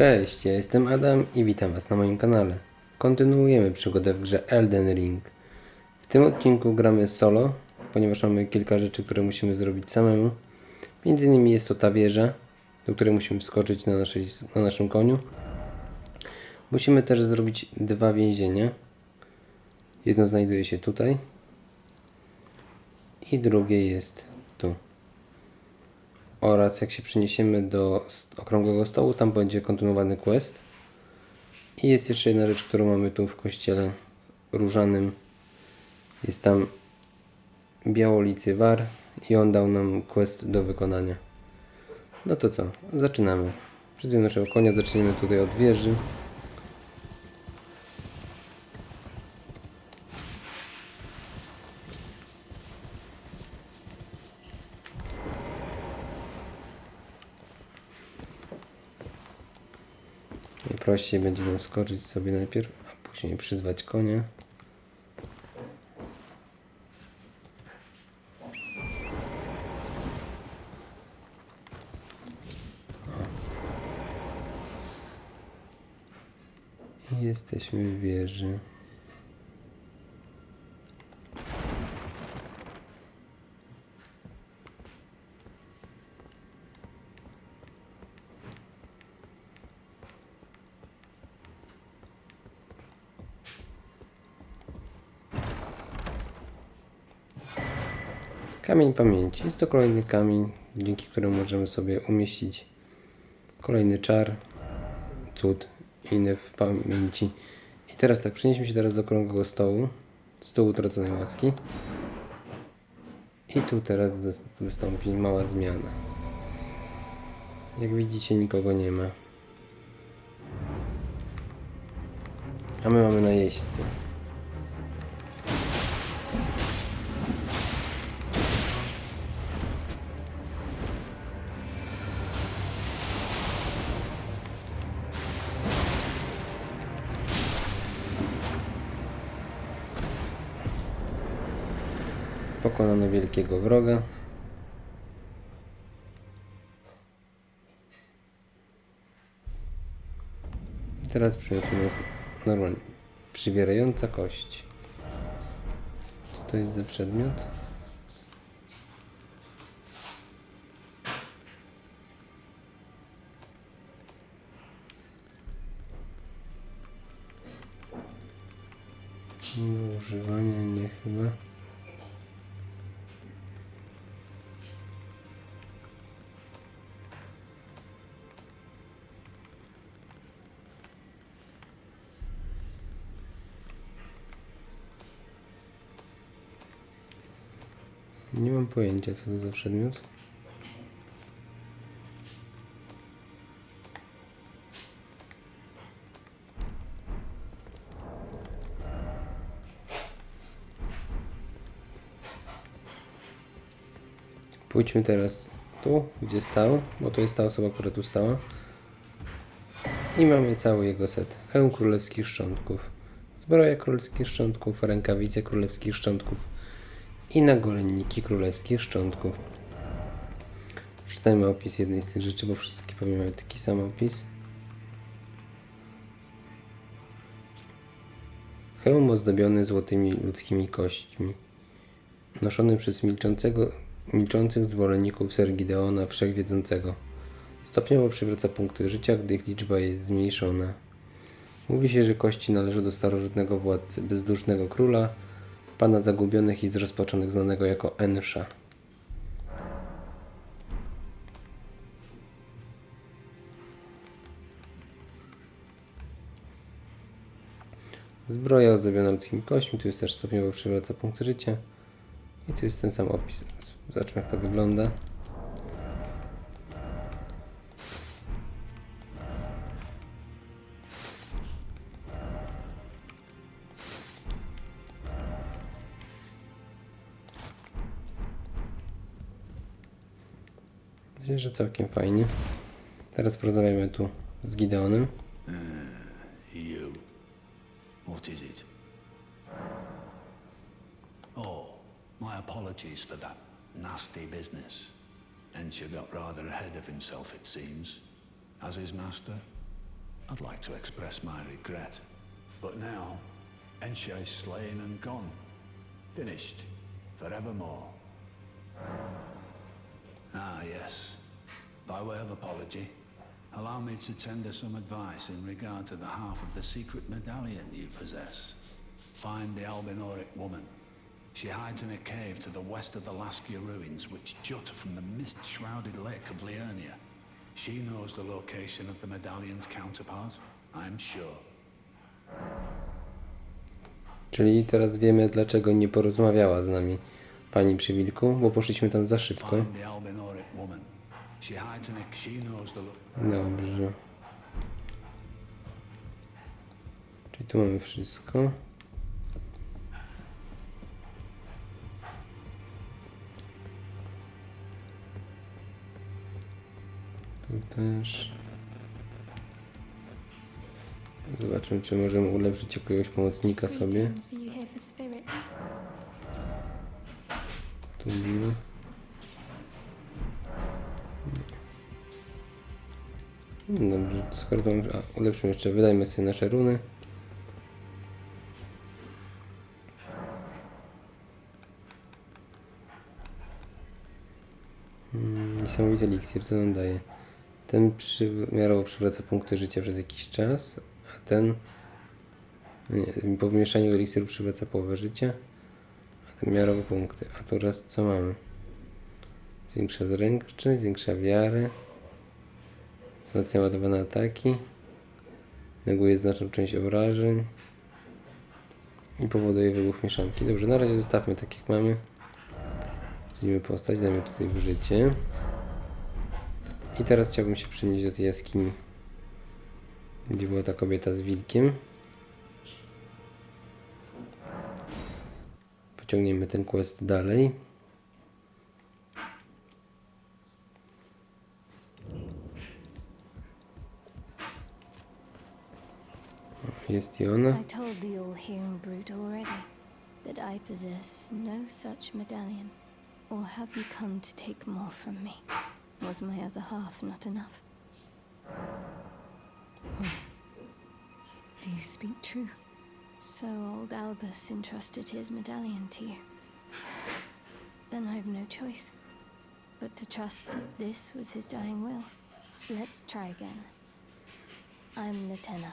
Cześć, ja jestem Adam i witam Was na moim kanale. Kontynuujemy przygodę w grze Elden Ring. W tym odcinku gramy solo, ponieważ mamy kilka rzeczy, które musimy zrobić samemu. Między innymi jest to ta wieża, do której musimy wskoczyć na, naszej, na naszym koniu. Musimy też zrobić dwa więzienia. Jedno znajduje się tutaj i drugie jest oraz jak się przeniesiemy do okrągłego stołu, tam będzie kontynuowany quest. I jest jeszcze jedna rzecz, którą mamy tu w kościele różanym. Jest tam Białolicy War i on dał nam quest do wykonania. No to co? Zaczynamy. Przyzwiemy naszego konia, zaczniemy tutaj od wieży. Najprościej będzie nam skoczyć sobie najpierw, a później przyzwać konia. I jesteśmy w wieży. Kamień pamięci. Jest to kolejny kamień, dzięki któremu możemy sobie umieścić kolejny czar, cud i inne w pamięci. I teraz tak, przenieśmy się teraz do okrągłego stołu, stołu utraconej łaski. I tu teraz wystąpi mała zmiana. Jak widzicie, nikogo nie ma. A my mamy najeźdźcę. Pokonano wielkiego wroga. I teraz przyniosła nas normalnie przywierająca kość. Co to jest za przedmiot? Do używania nie chyba. Nie mam pojęcia co to za przedmiot. Pójdźmy teraz tu, gdzie stał, bo to jest ta osoba, która tu stała. I mamy cały jego set. Hełm królewskich szczątków, zbroja królewskich szczątków, rękawice królewskich szczątków i nagolenniki królewskich szczątków. Przeczytajmy opis jednej z tych rzeczy, bo wszystkie pewnie mają taki sam opis. Hełm ozdobiony złotymi ludzkimi kośćmi, noszony przez milczącego, milczących zwolenników Sergideona Wszechwiedzącego. Stopniowo przywraca punkty życia, gdy ich liczba jest zmniejszona. Mówi się, że kości należą do starożytnego władcy, bezdusznego króla, pana zagubionych i zrozpaczonych znanego jako Ensha. Zbroja ozdobiona ludzkimi kośćmi, tu jest też stopniowo przywraca punkty życia. I tu jest ten sam opis. Zobaczmy jak to wygląda. Myślę, że całkiem fajnie. Teraz porozmawiamy tu z Gideonem. You. What is it? Oh, my apologies for that nasty business. Ensha got rather ahead of himself, it seems. As his master? I'd like to express my regret. But now, Ensha is slain and gone. Finished. Forevermore. Ah, yes. By way of apology, allow me to tender some advice in regard to the half of the secret medallion you possess. Find the Albinoric woman. She hides in a cave to the west of the Laskia ruins, which jut from the mist-shrouded lake of Liurnia. She knows the location of the medallion's counterpart, I'm sure. Czyli teraz wiemy, dlaczego nie porozmawiała z nami pani przy wilku, bo poszliśmy tam za szybko. Find the Albinoric Dobrze. Czyli tu mamy wszystko. Tu też. Zobaczymy, czy możemy ulepszyć jakiegoś pomocnika sobie. Tu. Dobrze, skoro to. A, ulepszymy jeszcze, wydajmy sobie nasze runy. Mm, Niesamowity eliksir, co on daje? Ten przymiarowo przywraca punkty życia przez jakiś czas, a ten... Nie, po wymieszaniu eliksiru przywraca połowę życia, a ten miarowo punkty. A teraz co mamy? Zwiększa zręczność, zwiększa wiarę, wzmacnia ładowane ataki, neguje znaczną część obrażeń i powoduje wybuch mieszanki. Dobrze, na razie zostawmy tak jak mamy. Zmienimy postać, dajmy tutaj w życie. I teraz chciałbym się przenieść do tej jaskini, gdzie była ta kobieta z wilkiem. Pociągniemy ten quest dalej. I. I told the all-hearing brute already that I possess no such medallion. Or have you come to take more from me? Was my other half not enough? Do you speak true? So old Albus entrusted his medallion to you. Then I've no choice but to trust that this was his dying will. Let's try again. I'm the tenor.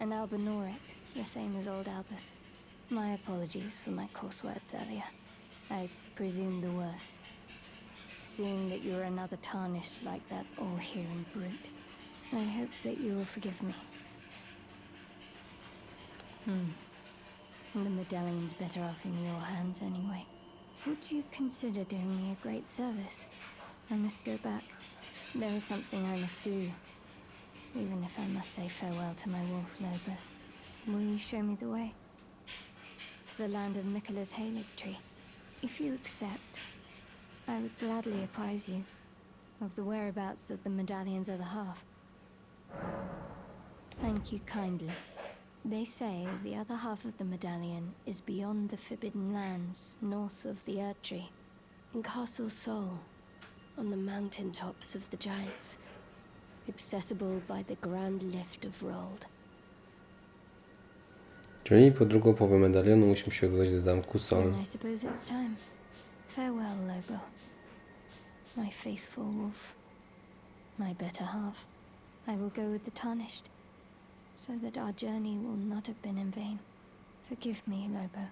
An Albinoric, the same as old Albus. My apologies for my coarse words earlier. I presume the worst. Seeing that you're another tarnished like that all-hearing brute, I hope that you will forgive me. Hmm. The medallion's better off in your hands anyway. Would you consider doing me a great service? I must go back. There is something I must do, even if I must say farewell to my wolf Lobo. Will you show me the way? To the land of Mikkela's Halig tree. If you accept, I would gladly apprise you of the whereabouts of the medallion's other half. Thank you kindly. They say the other half of the medallion is beyond the Forbidden Lands, north of the Erd Tree, in Castle Sol, on the mountain tops of the Giants, accessible by the Grand Lift of Rold. Czyli po drugą połowę medalionu musimy się udać do zamku Sol. Then I suppose it's time. Farewell, Lobo. My faithful wolf. My better half. I will go with the tarnished, so that our journey will not have been in vain. Forgive me, Lobo.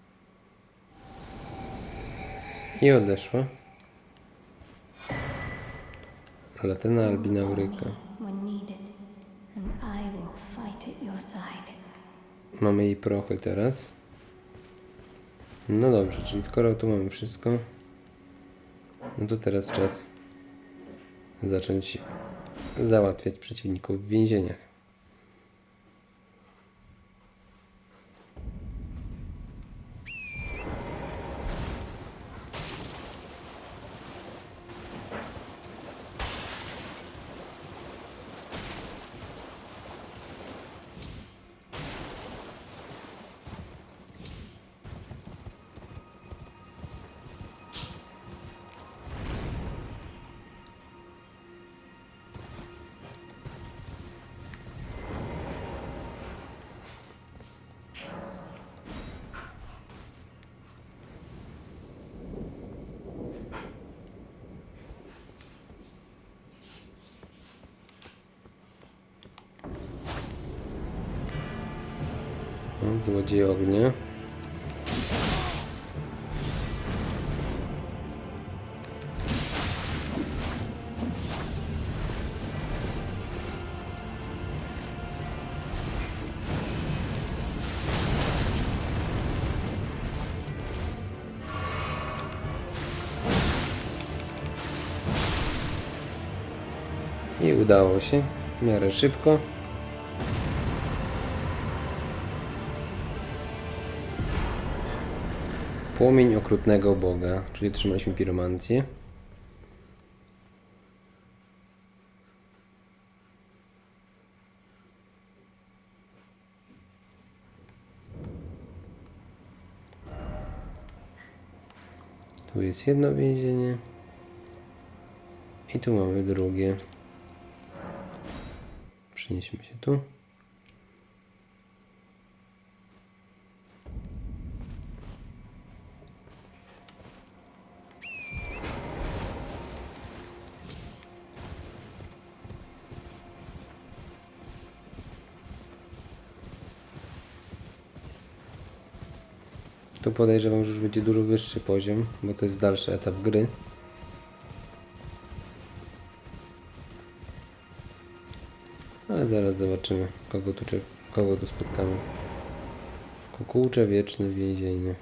I odeszła. Latyna Albina Uryka. When needed, and I will fight at your side. Mamy jej prochy teraz. No dobrze, czyli skoro tu mamy wszystko, no to teraz czas zacząć załatwiać przeciwników w więzieniach. Złodziej ognia. I udało się w miarę szybko. Płomień okrutnego boga, czyli otrzymaliśmy piromancję. Tu jest jedno więzienie. I tu mamy drugie. Przenieśmy się tu. Tu podejrzewam, że już będzie dużo wyższy poziom, bo to jest dalszy etap gry. Ale zaraz zobaczymy, kogo tu, kogo tu spotkamy. Kukułcze wieczne więzienie.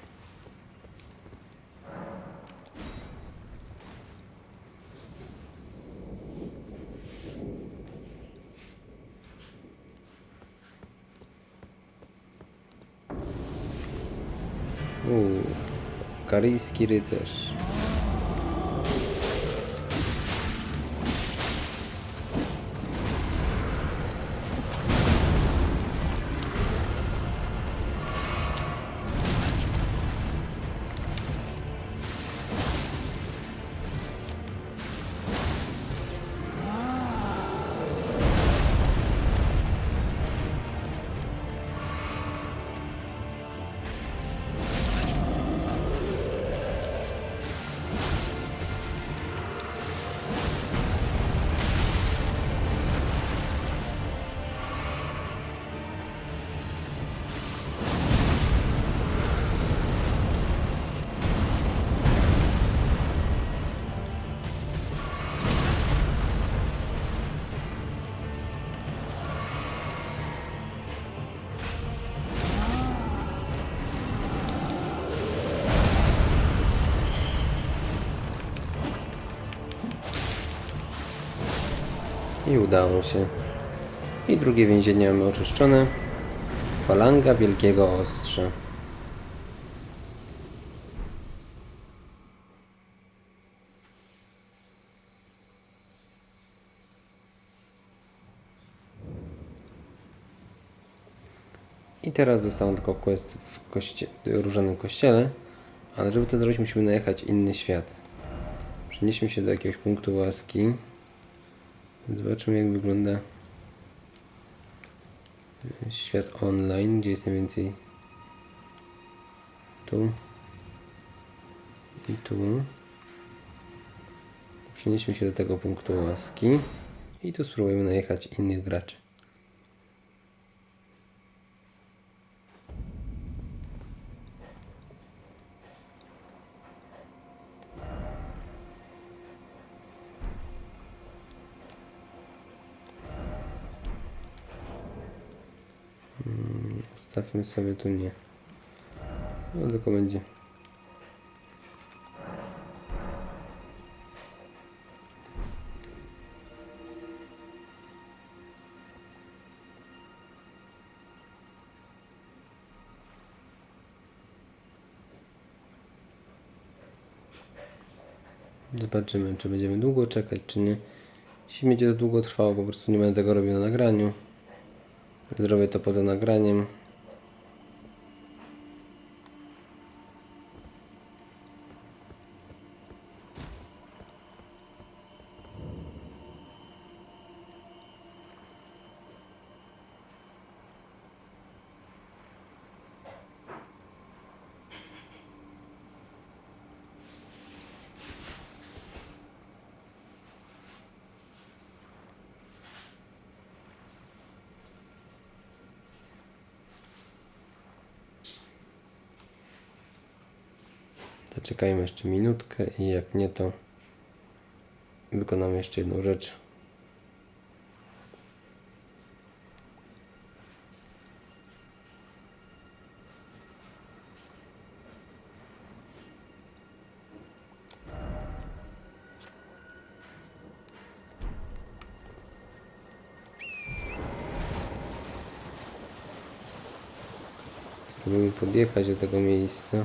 Caris Kiretes. I udało się. I drugie więzienie mamy oczyszczone. Falanga Wielkiego Ostrza. I teraz został tylko quest w koście- różanym kościele, ale żeby to zrobić musimy najechać inny świat. Przenieśmy się do jakiegoś punktu łaski. Zobaczymy jak wygląda świat online, gdzie jest najwięcej tu i tu. Przenieśmy się do tego punktu łaski i tu spróbujemy najechać innych graczy. Stawmy sobie tu nie. No tylko będzie. Zobaczymy, czy będziemy długo czekać, czy nie. Jeśli będzie to długo trwało, po prostu nie będę tego robił na nagraniu. Zrobię to poza nagraniem. Zaczekajmy jeszcze minutkę i jak nie to wykonamy jeszcze jedną rzecz. Spróbujmy podjechać do tego miejsca.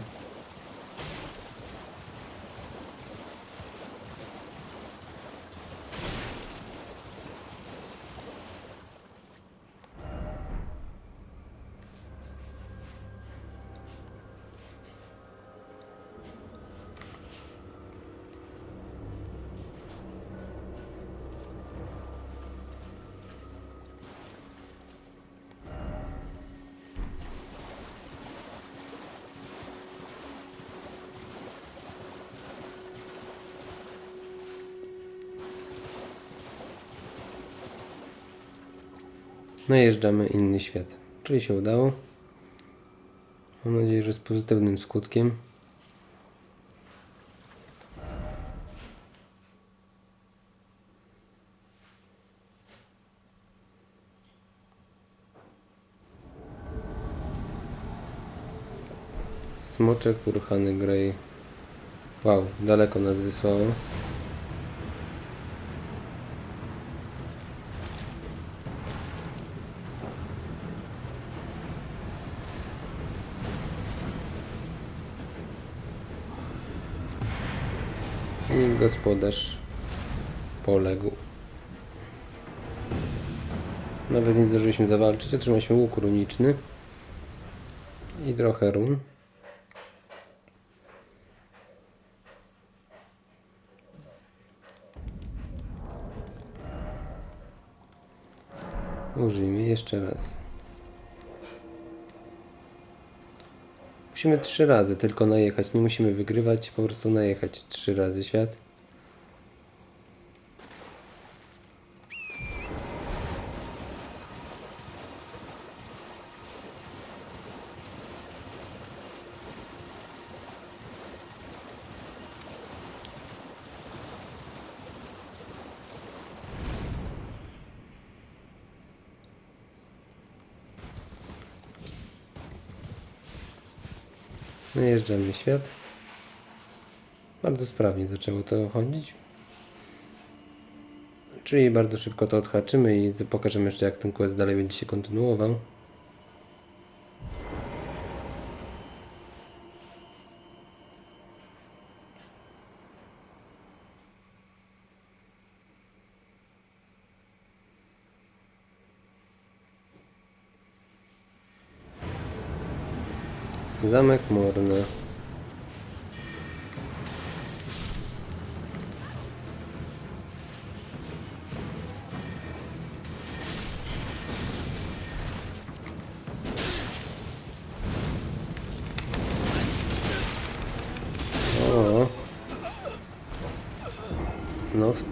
Najeżdżamy inny świat. Czyli się udało. Mam nadzieję, że z pozytywnym skutkiem. Smoczek uruchany Grey. Wow, daleko nas wysłało. I gospodarz poległ. Nawet nie zdążyliśmy zawalczyć, otrzymaliśmy łuk runiczny i trochę run. Użyjmy jeszcze raz. Musimy trzy razy tylko najechać, nie musimy wygrywać, po prostu najechać trzy razy świat. Najeżdżamy świat. Bardzo sprawnie zaczęło to chodzić. Czyli bardzo szybko to odhaczymy i pokażemy jeszcze jak ten quest dalej będzie się kontynuował.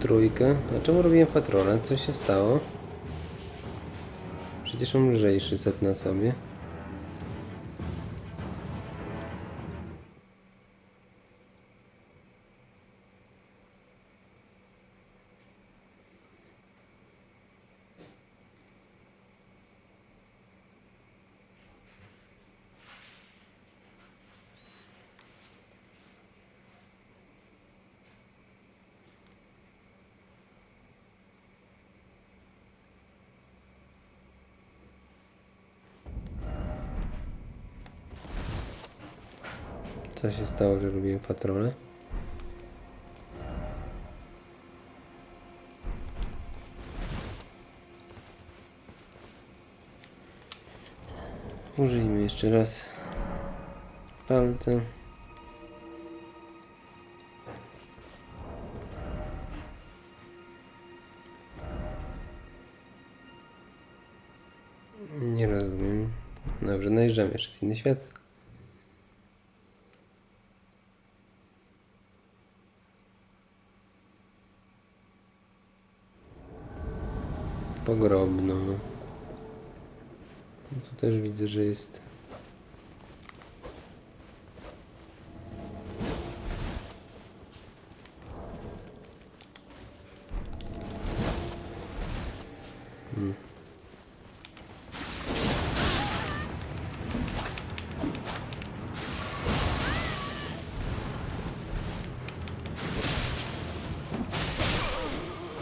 Trójkę. A czemu robiłem patrole? Co się stało? Przecież mam lżejszy set na sobie. Co się stało, że robiłem patrole? Użyjmy jeszcze raz palce. Nie rozumiem. Dobrze, najeżdżamy jeszcze z inny świat. pogrobną. No tu też widzę, że jest hmm.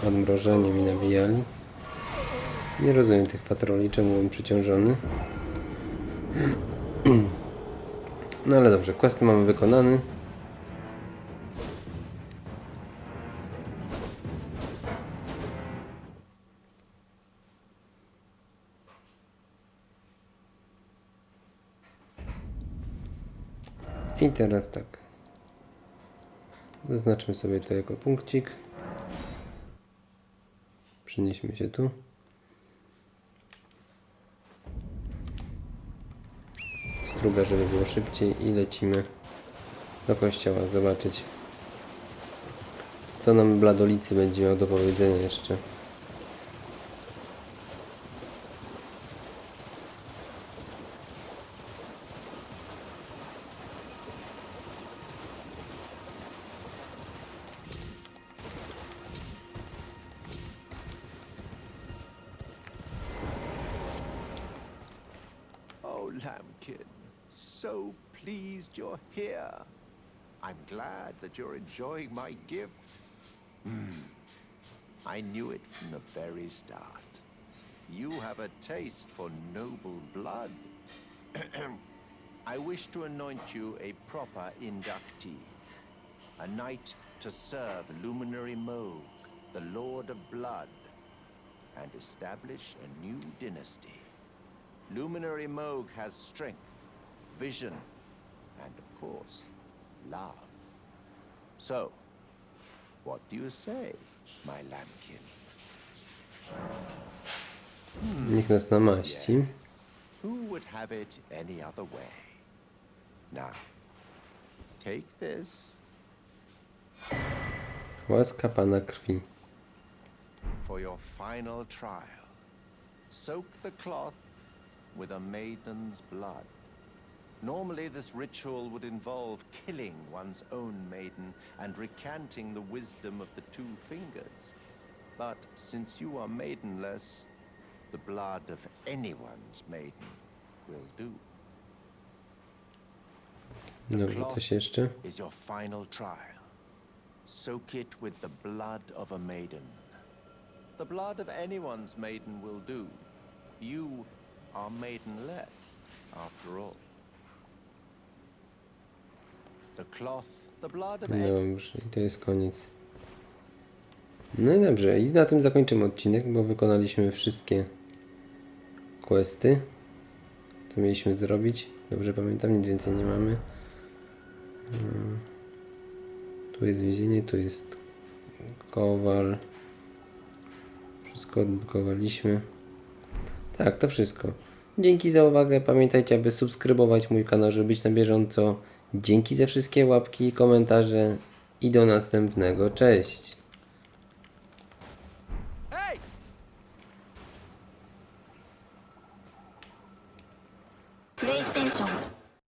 odmrożenie patroli, czemu byłem przeciążony. No ale dobrze, questy mamy wykonany. I teraz tak. Zaznaczmy sobie to jako punkcik. Przenieśmy się tu. Struga, żeby było szybciej i lecimy do kościoła zobaczyć co nam Bladolicy będzie miał do powiedzenia jeszcze. Oh, Lambkin, so pleased you're here. I'm glad that you're enjoying my gift. Hmm. I knew it from the very start. You have a taste for noble blood. I wish to anoint you a proper inductee, a knight to serve Luminary Moog, the Lord of Blood, and establish a new dynasty. Luminary Moog has strength, vision, and of course, love. So, what do you say, my lambkin? Hmm. Niech nas namaści. Who would have it any other way? Now, take this Łaska Pana Krwi. for your final trial. Soak the cloth with a maiden's blood. Normally, this ritual would involve killing one's own maiden and recanting the wisdom of the two fingers. But since you are maidenless, the blood of anyone's maiden will do. Dobrze, coś jeszcze? is your final trial. Soak it with the blood of a maiden. The blood of anyone's maiden will do. You are maidenless, after all. Dobrze, i to jest koniec. No i dobrze, i na tym zakończymy odcinek, bo wykonaliśmy wszystkie questy, co mieliśmy zrobić. Dobrze pamiętam, nic więcej nie mamy. Mm. Tu jest więzienie, tu jest kowal. Wszystko odblokowaliśmy. Tak, to wszystko. Dzięki za uwagę. Pamiętajcie, aby subskrybować mój kanał, żeby być na bieżąco. Dzięki za wszystkie łapki i komentarze. I do następnego. Cześć.